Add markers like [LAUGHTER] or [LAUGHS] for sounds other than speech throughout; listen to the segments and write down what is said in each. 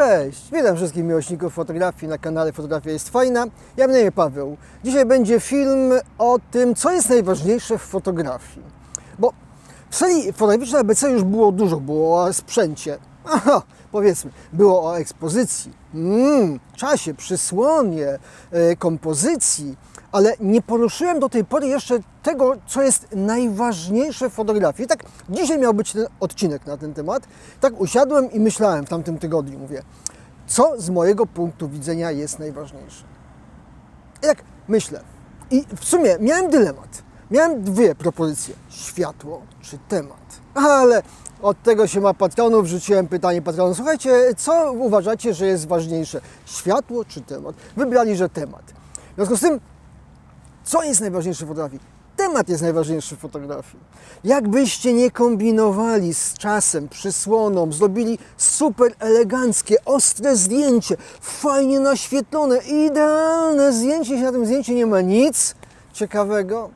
Cześć, witam wszystkich miłośników fotografii na kanale Fotografia jest fajna. Ja mam na imię Paweł. Dzisiaj będzie film o tym, co jest najważniejsze w fotografii. Bo w serii fotograficznej ABC już było dużo, było o sprzęcie. Aha, powiedzmy, było o ekspozycji, mm, czasie, przysłonie, e, kompozycji, ale nie poruszyłem do tej pory jeszcze tego, co jest najważniejsze w fotografii. Tak, dzisiaj miał być ten odcinek na ten temat. Tak usiadłem i myślałem w tamtym tygodniu, mówię, co z mojego punktu widzenia jest najważniejsze. I tak myślę. I w sumie miałem dylemat. Miałem dwie propozycje: światło czy temat. Ale od tego się ma patronów. Wrzuciłem pytanie patronów. Słuchajcie, co uważacie, że jest ważniejsze? Światło czy temat? Wybrali, że temat. W związku z tym, co jest najważniejsze w fotografii? Temat jest najważniejszy w fotografii. Jakbyście nie kombinowali z czasem, przysłoną, zrobili super eleganckie, ostre zdjęcie, fajnie naświetlone, idealne zdjęcie, jeśli na tym zdjęciu nie ma nic ciekawego,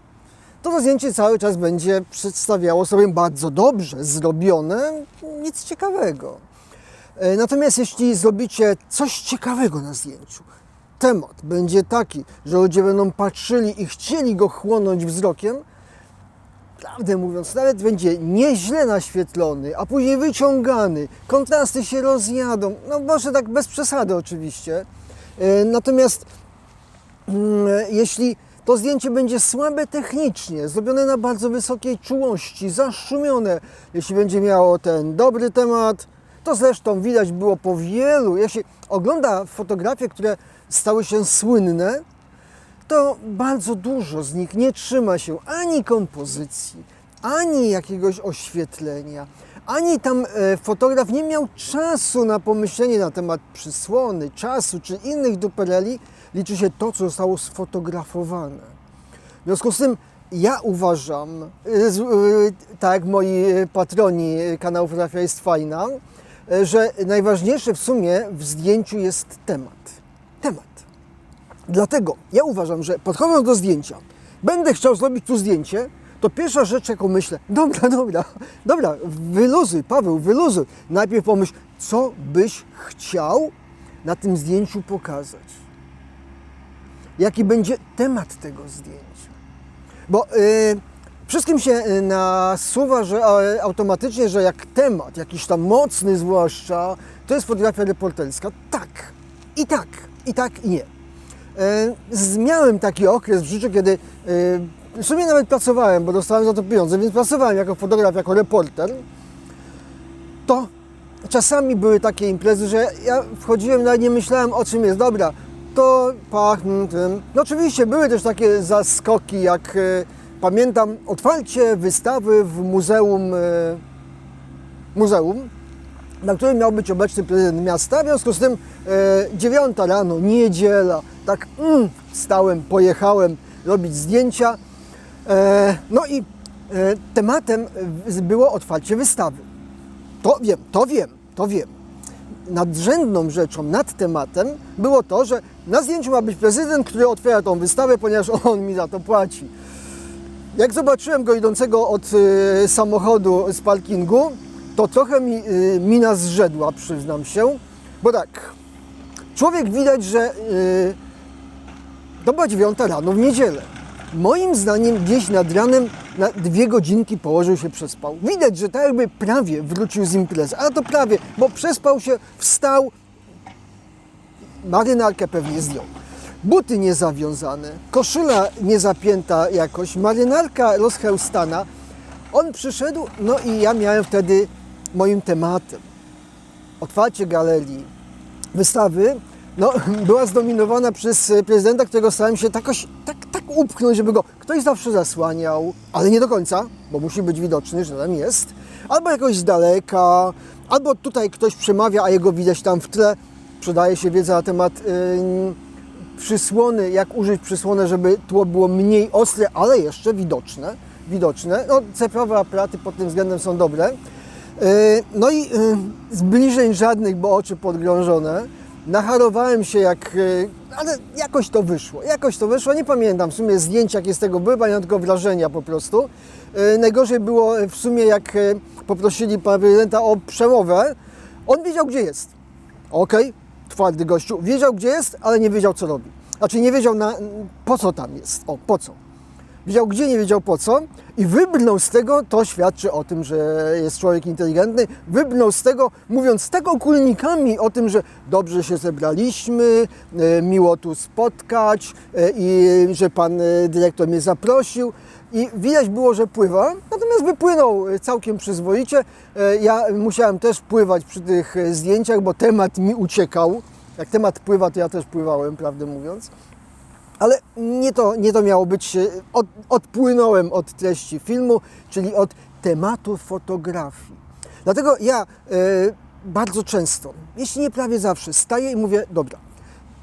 to to zdjęcie cały czas będzie przedstawiało sobie bardzo dobrze zrobione, nic ciekawego. E, Natomiast jeśli zrobicie coś ciekawego na zdjęciu, temat będzie taki, że ludzie będą patrzyli i chcieli go chłonąć wzrokiem, prawdę mówiąc, nawet będzie nieźle naświetlony, a później wyciągany, kontrasty się rozjadą, no może tak bez przesady oczywiście. E, Natomiast mm, jeśli to zdjęcie będzie słabe technicznie, zrobione na bardzo wysokiej czułości, zaszumione, jeśli będzie miało ten dobry temat, to zresztą widać było po wielu, jeśli ogląda fotografie, które stały się słynne, to bardzo dużo z nich nie trzyma się ani kompozycji, ani jakiegoś oświetlenia, ani tam e, fotograf nie miał czasu na pomyślenie na temat przysłony, czasu czy innych dupereli. Liczy się to, co zostało sfotografowane. W związku z tym ja uważam, e, e, tak jak moi patroni kanału Fotografia jest fajna, że najważniejsze w sumie w zdjęciu jest temat. Temat. Dlatego ja uważam, że podchodząc do zdjęcia, będę chciał zrobić tu zdjęcie, to pierwsza rzecz, jaką myślę, [LAUGHS] dobra, dobra, dobra, wyluzuj, Paweł, wyluzuj. Najpierw pomyśl, co byś chciał na tym zdjęciu pokazać. Jaki będzie temat tego zdjęcia. Bo y, wszystkim się y, nasuwa, że automatycznie, że jak temat, jakiś tam mocny zwłaszcza, to jest fotografia reporterska. Tak, i tak, i tak, i nie. E, Miałem taki okres w życiu, kiedy e, w sumie nawet pracowałem, bo dostałem za to pieniądze, więc pracowałem jako fotograf, jako reporter. To czasami były takie imprezy, że ja wchodziłem, nawet nie myślałem o czym jest. Dobra, to pachnie tym. No oczywiście były też takie zaskoki, jak e, pamiętam otwarcie wystawy w muzeum, muzeum na którym miał być obecny prezydent miasta. W związku z tym e, 9 rano, niedziela, tak mm, wstałem, pojechałem robić zdjęcia. E, no i e, tematem było otwarcie wystawy. To wiem, to wiem, to wiem. Nadrzędną rzeczą nad tematem było to, że na zdjęciu ma być prezydent, który otwiera tą wystawę, ponieważ [LAUGHS] on mi za to płaci. Jak zobaczyłem go idącego od y, samochodu z parkingu, to trochę mi y, mina zrzedła, przyznam się, bo tak, człowiek widać, że y, to była dziewiąta rano w niedzielę. Moim zdaniem gdzieś nad ranem na dwie godzinki położył się, przespał. Widać, że tak jakby prawie wrócił z imprezy, ale to prawie, bo przespał się, wstał, marynarkę pewnie zdjął. Buty niezawiązane, koszula niezapięta jakoś, marynarka rozchełstana. On przyszedł, no i ja miałem wtedy moim tematem otwarcie galerii, wystawy, no, [LAUGHS] była zdominowana przez e, prezydenta, którego starałem się takoś, tak, tak upchnąć, żeby go ktoś zawsze zasłaniał, ale nie do końca, bo musi być widoczny, że tam jest, albo jakoś z daleka, albo tutaj ktoś przemawia, a jego widać tam w tle. Przydaje się wiedza na temat ym, przysłony, jak użyć przysłony, żeby tło było mniej ostre, ale jeszcze widoczne. widoczne. No, cyfrowe aparaty pod tym względem są dobre. Yy, No i yy, zbliżeń żadnych, bo oczy podgrążone. Nacharowałem się jak, yy, ale jakoś to wyszło, jakoś to wyszło. Nie pamiętam w sumie zdjęć, jakie z tego były, pamiętam tylko wrażenia po prostu. Najgorzej było w sumie, jak poprosili pana prezydenta o przemowę. On wiedział, gdzie jest. Okej, twardy gościu. Wiedział, gdzie jest, ale nie wiedział, co robi. Znaczy, nie wiedział, na, po co tam jest. O, po co. Wiedział, gdzie, nie wiedział po co. I wybrnął z tego, to świadczy o tym, że jest człowiek inteligentny. Wybrnął z tego, mówiąc tak ogólnikami o tym, że dobrze się zebraliśmy, e, miło tu spotkać e, i że pan e, dyrektor mnie zaprosił. I widać było, że pływa, natomiast wypłynął całkiem przyzwoicie. Ja musiałem też pływać przy tych zdjęciach, bo temat mi uciekał. Jak temat pływa, to ja też pływałem, prawdę mówiąc. Ale nie to, nie to miało być. e, Od, odpłynąłem od treści filmu, czyli od tematu fotografii. Dlatego ja e, bardzo często, jeśli nie prawie zawsze, staję i mówię: Dobra,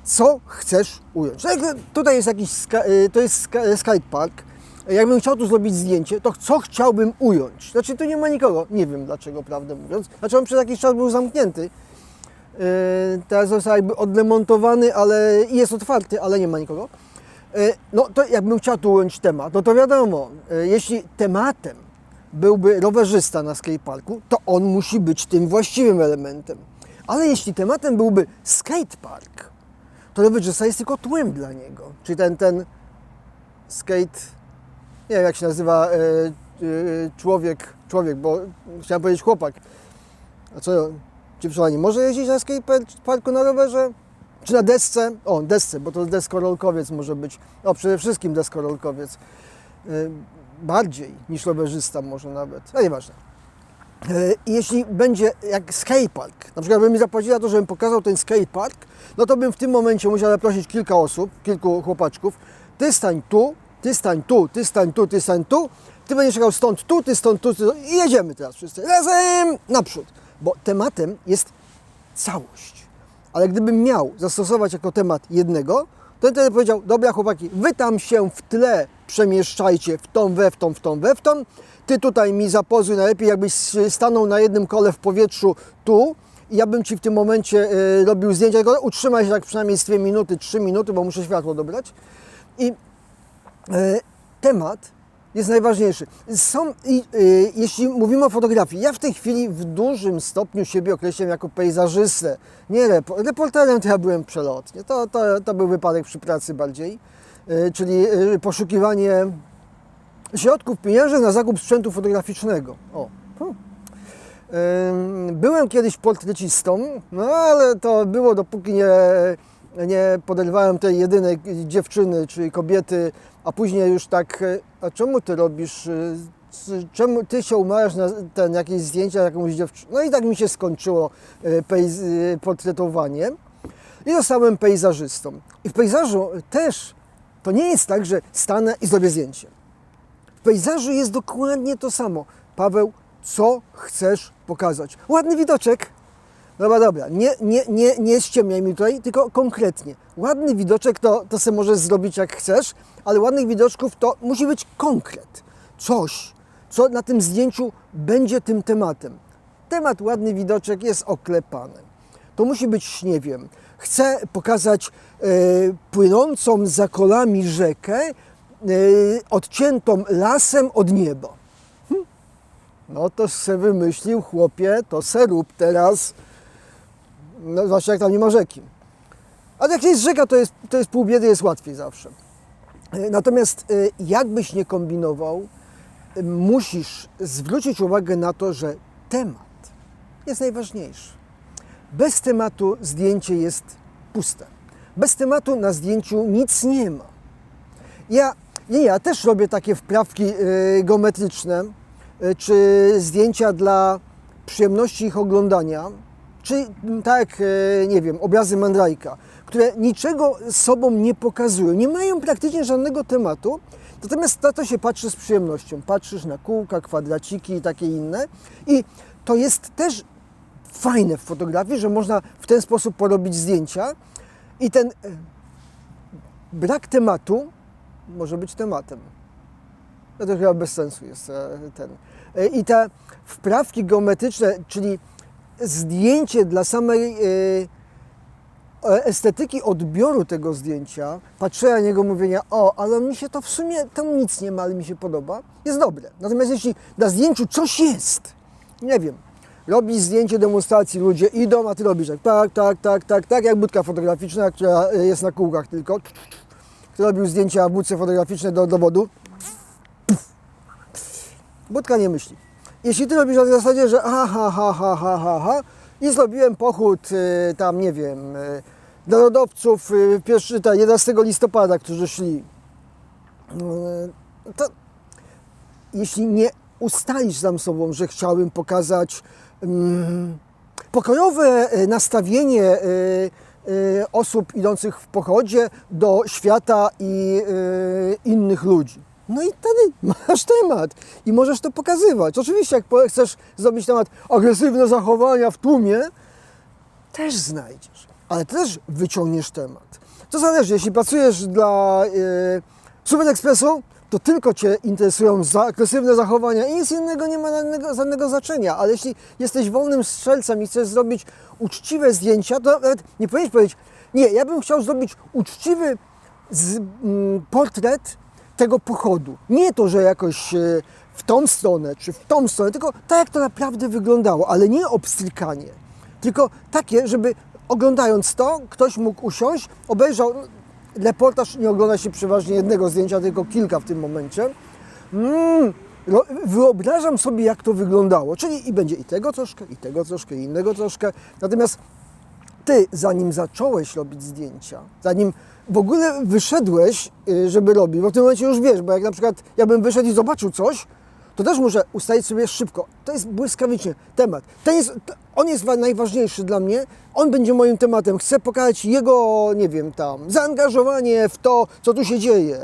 co chcesz ująć? Tak, tutaj jest jakiś e, to jest ska, skatepark. Jakbym chciał tu zrobić zdjęcie, to co chciałbym ująć? Znaczy, tu nie ma nikogo. Nie wiem dlaczego, prawdę mówiąc. Znaczy, on przez jakiś czas był zamknięty. E, Teraz został jakby odremontowany, ale jest otwarty, ale nie ma nikogo. E, No to jakbym chciał tu ująć temat, no to wiadomo, e, jeśli tematem byłby rowerzysta na skateparku, to on musi być tym właściwym elementem. Ale jeśli tematem byłby skatepark, to rowerzysta jest tylko tłem dla niego. Czyli ten, ten skate, nie wiem jak się nazywa człowiek, człowiek, bo chciałem powiedzieć chłopak. A co, dziewczyna nie może jeździć na skateparku na rowerze? Czy na desce? O, desce, bo to deskorolkowiec może być. O, przede wszystkim deskorolkowiec. Y, Bardziej niż rowerzysta może nawet. No nieważne. Y, jeśli będzie jak skatepark, na przykład bym mi zapłacił za to, żebym pokazał ten skatepark, no to bym w tym momencie musiał zaprosić kilka osób, kilku chłopaczków. Ty stań tu, ty stań tu, ty stań tu, ty stań tu. Ty będziesz jechał stąd tu, ty stąd tu, ty, i jedziemy teraz wszyscy razem naprzód. Bo tematem jest całość. Ale gdybym miał zastosować jako temat jednego, to bym wtedy powiedział, dobra chłopaki, wy tam się w tle przemieszczajcie w tą, we w tą, w tą, we w tą. Ty tutaj mi zapozuj najlepiej, jakbyś stanął na jednym kole w powietrzu tu ja bym Ci w tym momencie e, robił zdjęcia, utrzymaj się tak przynajmniej z 2 minuty, 3 minuty, bo muszę światło dobrać. I e, temat jest najważniejszy. Są, i, e, jeśli mówimy o fotografii, ja w tej chwili w dużym stopniu siebie określam jako pejzażystę, nie repo, reporterem to ja byłem przelotnie, to, to, to był wypadek przy pracy bardziej, e, czyli e, poszukiwanie środków pieniężnych na zakup sprzętu fotograficznego. O. hm. Ym, Byłem kiedyś portrecistą, no ale to było dopóki nie, nie poderwałem tej jedynej dziewczyny, czyli kobiety, a później już tak, e, a czemu ty robisz, e, czemu ty się umawiasz na ten, jakieś zdjęcia jakąś dziewczyną? No i tak mi się skończyło e, portretowanie i zostałem pejzażystą. I w pejzażu też to nie jest tak, że stanę i zrobię zdjęcie. W pejzażu jest dokładnie to samo. Paweł, co chcesz pokazać? Ładny widoczek. Dobra, dobra, nie, nie, nie, nie ściemniaj mi tutaj, tylko konkretnie. Ładny widoczek to, to sobie możesz zrobić jak chcesz, ale ładnych widoczków to musi być konkret. Coś, co na tym zdjęciu będzie tym tematem. Temat ładny widoczek jest oklepany. To musi być, nie wiem, chcę pokazać e, płynącą za kolami rzekę, e, odciętą lasem od nieba. Hm? No to se wymyślił chłopie, to se rób teraz. No jak tam nie ma rzeki. Ale jak jest rzeka, to jest, to jest pół biedy, jest łatwiej zawsze. E, Natomiast e, jakbyś nie kombinował, e, musisz zwrócić uwagę na to, że temat jest najważniejszy. Bez tematu zdjęcie jest puste. Bez tematu na zdjęciu nic nie ma. Ja, ja też robię takie wprawki geometryczne, czy zdjęcia dla przyjemności ich oglądania, czy mm, tak, y, nie wiem, obrazy Mandrajka, które niczego sobą nie pokazują, nie mają praktycznie żadnego tematu, natomiast na to się patrzy z przyjemnością. Patrzysz na kółka, kwadraciki i takie inne i to jest też fajne w fotografii, że można w ten sposób porobić zdjęcia i ten e, brak tematu może być tematem. No to chyba bez sensu jest e, ten. E, I te wprawki geometryczne, czyli zdjęcie dla samej e, e, estetyki odbioru tego zdjęcia, patrzenia na niego, mówienia, o, ale mi się to w sumie, tam nic nie ma, ale mi się podoba, jest dobre. Natomiast jeśli na zdjęciu coś jest, nie wiem, robisz zdjęcie demonstracji, ludzie idą, a ty robisz tak, tak, tak, tak, tak, tak, jak budka fotograficzna, która jest na kółkach tylko. Kto robił zdjęcia budce fotograficzne do dowodu? Budka nie myśli. Jeśli ty robisz na tej zasadzie, że ha, ha, ha, ha, ha, ha, ha i zrobiłem pochód y, tam, nie wiem, y, narodowców y, pierwszy, ta, 11 listopada, którzy szli, y, to jeśli nie ustalisz sam sobą, że chciałbym pokazać mm, pokojowe y, nastawienie y, y, osób idących w pochodzie do świata i y, innych ludzi. No i wtedy [LAUGHS] masz temat i możesz to pokazywać. Oczywiście, jak chcesz zrobić temat agresywne zachowania w tłumie, też znajdziesz, ale też wyciągniesz temat. To zależy, jeśli pracujesz dla e, Super Expressu, to tylko Cię interesują za agresywne zachowania i nic innego nie ma żadnego, żadnego znaczenia, ale jeśli jesteś wolnym strzelcem i chcesz zrobić uczciwe zdjęcia, to nawet nie powinieneś powiedzieć, nie, ja bym chciał zrobić uczciwy z, mm, portret tego pochodu. Nie to, że jakoś e, w tą stronę czy w tą stronę, tylko tak, jak to naprawdę wyglądało, ale nie obstrykanie, tylko takie, żeby oglądając to, ktoś mógł usiąść, obejrzał. Reportaż nie ogląda się przeważnie jednego zdjęcia, tylko kilka w tym momencie. Mm, wyobrażam sobie, jak to wyglądało. Czyli i będzie i tego troszkę, i tego troszkę, i innego troszkę. Natomiast ty, zanim zacząłeś robić zdjęcia, zanim w ogóle wyszedłeś, y, żeby robić, bo w tym momencie już wiesz, bo jak na przykład ja bym wyszedł i zobaczył coś, to też muszę ustalić sobie szybko. To jest błyskawicznie temat. Ten jest, on jest wa- najważniejszy dla mnie. On będzie moim tematem. Chcę pokazać jego, nie wiem, tam, zaangażowanie w to, co tu się dzieje.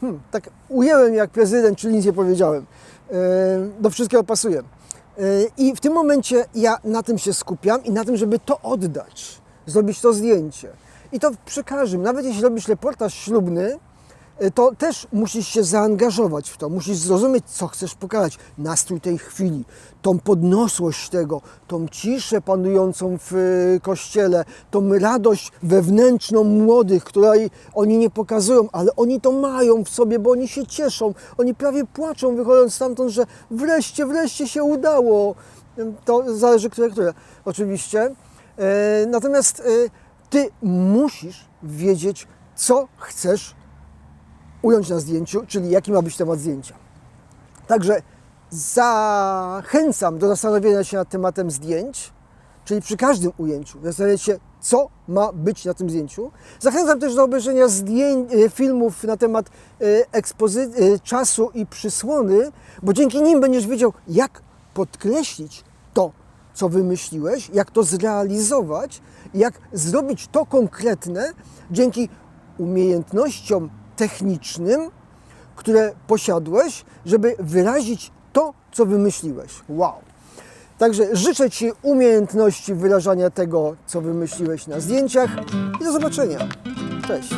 Hmm, tak ujęłem jak prezydent, czyli nic nie powiedziałem. Yy, do wszystkiego pasuje. I w tym momencie ja na tym się skupiam i na tym, żeby to oddać, zrobić to zdjęcie. I to przy każdym, nawet jeśli robisz reportaż ślubny, to też musisz się zaangażować w to, musisz zrozumieć, co chcesz pokazać, nastrój tej chwili, tą podniosłość tego, tą ciszę panującą w yy, kościele, tą radość wewnętrzną młodych, której oni nie pokazują, ale oni to mają w sobie, bo oni się cieszą, oni prawie płaczą wychodząc stamtąd, że wreszcie, wreszcie się udało. To zależy, które, które. Oczywiście. E, Natomiast ty musisz wiedzieć, co chcesz ująć na zdjęciu, czyli jaki ma być temat zdjęcia. Także zachęcam do zastanowienia się nad tematem zdjęć, czyli przy każdym ujęciu zastanawiać się, co ma być na tym zdjęciu. Zachęcam też do obejrzenia zdjęć, e, filmów na temat e, ekspozy- e, czasu i przysłony, bo dzięki nim będziesz wiedział, jak podkreślić to, co wymyśliłeś, jak to zrealizować, jak zrobić to konkretne dzięki umiejętnościom technicznym, które posiadłeś, żeby wyrazić to, co wymyśliłeś. Wow! Także życzę Ci umiejętności wyrażania tego, co wymyśliłeś na zdjęciach i do zobaczenia. Cześć!